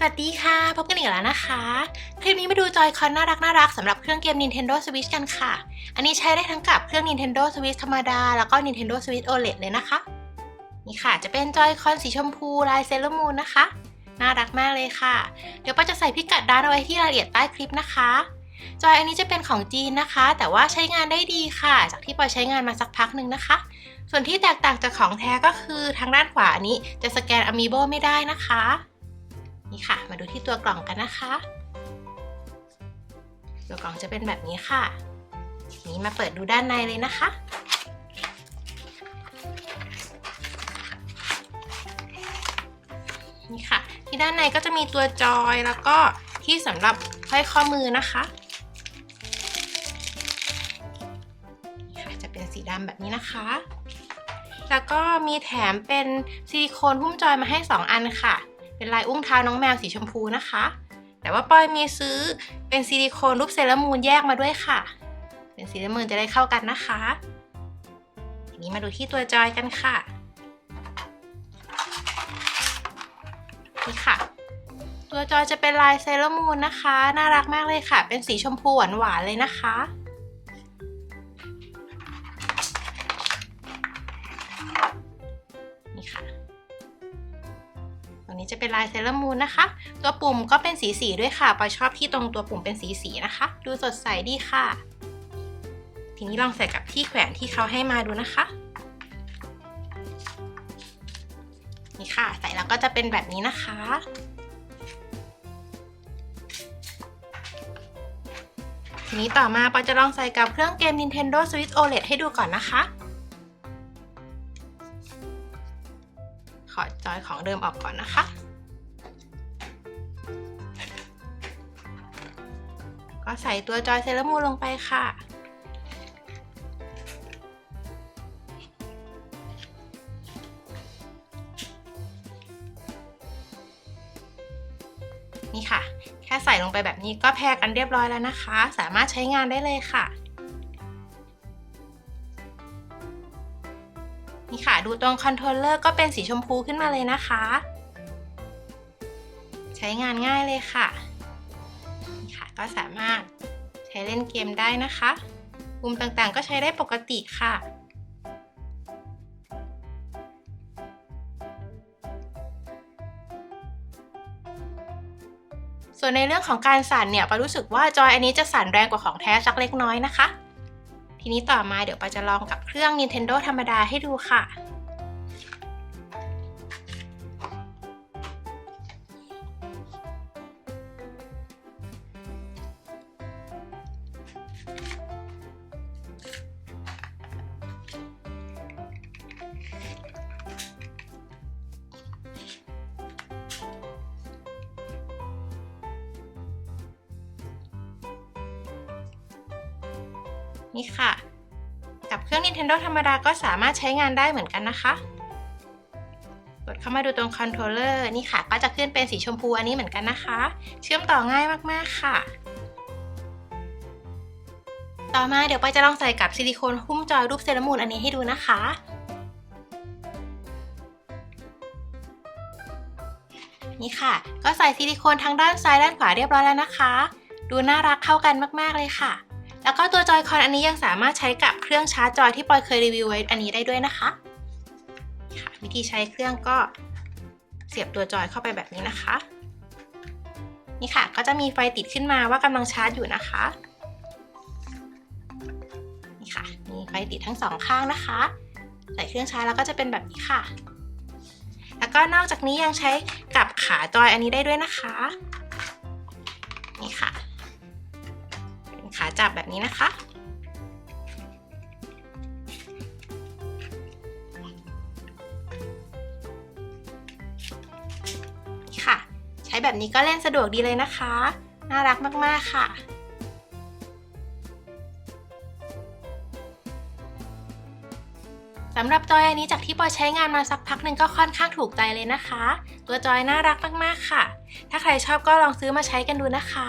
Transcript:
สวัสดีค่ะ พบกันอีกแล้วนะคะ คลิปนี้มาดูจอยคอนน่ารักน่ารักสำหรับเครื่องเกม Nintendo Switch กันค่ะ อันนี้ใช้ได้ทั้งกับเครื่อง Nintendo Switch ธรรมดา แล้วก็ Nintendo Switch OLED เลยนะคะ นี่ค่ะจะเป็นจอยคอนสีชมพูลายเซเลมูนนะคะ น่ารักมากเลยค่ะ เดี๋ยวป้าจะใส่พิกัดร้านเอาไว้ที่รายละเอียดใต้คลิปนะคะ จอยอันนี้จะเป็นของจีนนะคะ แต่ว่าใช้งานได้ดีค่ะ จากที่ปอยใช้งานมาสักพักหนึ่งนะคะ ส่วนที่แตกต่างจากของแท้ก็คือทางด้านขวานี้จะสแกน Amiibo ไม่ได้นะคะ นี่ค่ะ มาดูที่ตัวกล่องกันนะคะ ตัวกล่องจะเป็นแบบนี้ค่ะ นี้มาเปิดดูด้านในเลยนะคะ นี่ค่ะ ที่ด้านในก็จะมีตัวจอยแล้วก็ที่สำหรับห้อยข้อมือนะคะนี่ค่ะจะเป็นสีดำแบบนี้นะคะ แล้วก็มีแถมเป็นซิลิโคนหุ้มจอยมาให้ 2 อันค่ะ เป็นลายอุ้งเท้าน้องแมวสีชมพูนะคะ แต่ว่าปอยมีซื้อเป็นซิลิโคนรูปเซรามูนแยกมาด้วยค่ะ เป็นสีน้ำมือจะได้เข้ากันนะคะทีนี้มาดูที่ตัวจอยกันค่ะนี่ค่ะ ตัวจอยจะเป็นลายเซรามูนนะคะ น่ารักมากเลยค่ะ เป็นสีชมพูหวานๆเลยนะคะนี่ค่ะ ตรงนี้จะเป็นลายเซเลอร์มูนนะคะ ตัวปุ่มก็เป็นสีสีด้วยค่ะปอยชอบที่ตรงตัวปุ่มเป็นสีสีนะคะ ดูสดใสดีค่ะ ทีนี้ลองใส่กับที่แขวนที่เขาให้มาดูนะคะ นี่ค่ะ ใส่แล้วก็จะเป็นแบบนี้นะคะทีนี้ต่อมาปอจะลองใส่กับเครื่องเกม Nintendo Switch OLED ให้ดูก่อนนะคะ อยของเดิมออกก่อนนะคะ ก็ใส่ตัวจอยเซเลอร์มูลงไปค่ะนี่ค่ะ แค่ใส่ลงไปแบบนี้ก็แพรกันเรียบร้อยแล้วนะคะ สามารถใช้งานได้เลยค่ะ นี่ค่ะ ดูตรงคอนโทรลเลอร์ก็เป็นสีชมพูขึ้นมาเลยนะคะ ใช้งานง่ายเลยค่ะนี่ค่ะ ก็สามารถใช้เล่นเกมได้นะคะปุ่มต่างๆ ก็ใช้ได้ปกติค่ะส่วนในเรื่องของการสั่นเนี่ยปารู้สึกว่าจอยอันนี้จะสั่นแรงกว่าของแท้สักเล็กน้อยนะคะ ทีนี้ต่อมาเดี๋ยวปาจะลองกับเครื่อง Nintendo ธรรมดาให้ดูค่ะ นี่ค่ะ กับเครื่อง Nintendo ธรรมดาก็สามารถใช้งานได้เหมือนกันนะคะ กดเข้ามาดูตรงคอนโทรลเลอร์นี่ค่ะ ก็จะขึ้นเป็นสีชมพูอันนี้เหมือนกันนะคะ เชื่อมต่อง่ายมากๆค่ะ ต่อมาเดี๋ยวไปอยจะลองใส่กับซิลิโคนหุ้มจอยรูปเซรามูนอันนี้ให้ดูนะคะนี่ค่ะ ก็ใส่ซิลิโคนทั้งด้านซ้ายด้านขวาเรียบร้อยแล้วนะคะ ดูน่ารักเข้ากันมาก ๆ เลยค่ะ แล้วก็ตัวจอยคอนอันนี้ยังสามารถใช้กับเครื่องชาร์จจอยที่ปอยเคยรีวิวไว้อันนี้ได้ด้วยนะคะค่ะวิธีใช้เครื่องก็เสียบตัวจอยเข้าไปแบบนี้นะคะ นี่ค่ะก็จะมีไฟติดขึ้นมาว่ากำลังชาร์จอยู่นะคะนี่ค่ะมีไฟติดทั้งสองข้างนะคะใส่เครื่องชาร์จแล้วก็จะเป็นแบบนี้ค่ะ แล้วก็นอกจากนี้ยังใช้กับขาจอยอันนี้ได้ด้วยนะคะนี่ค่ะ ขาจับแบบนี้นะคะนี่ค่ะ ใช้แบบนี้ก็เล่นสะดวกดีเลยนะคะ น่ารักมากๆค่ะสำหรับจอยอันนี้จากที่ปอยใช้งานมาสักพักหนึ่งก็ค่อนข้างถูกใจเลยนะคะ ตัวจอยน่ารักมากๆค่ะ ถ้าใครชอบก็ลองซื้อมาใช้กันดูนะคะ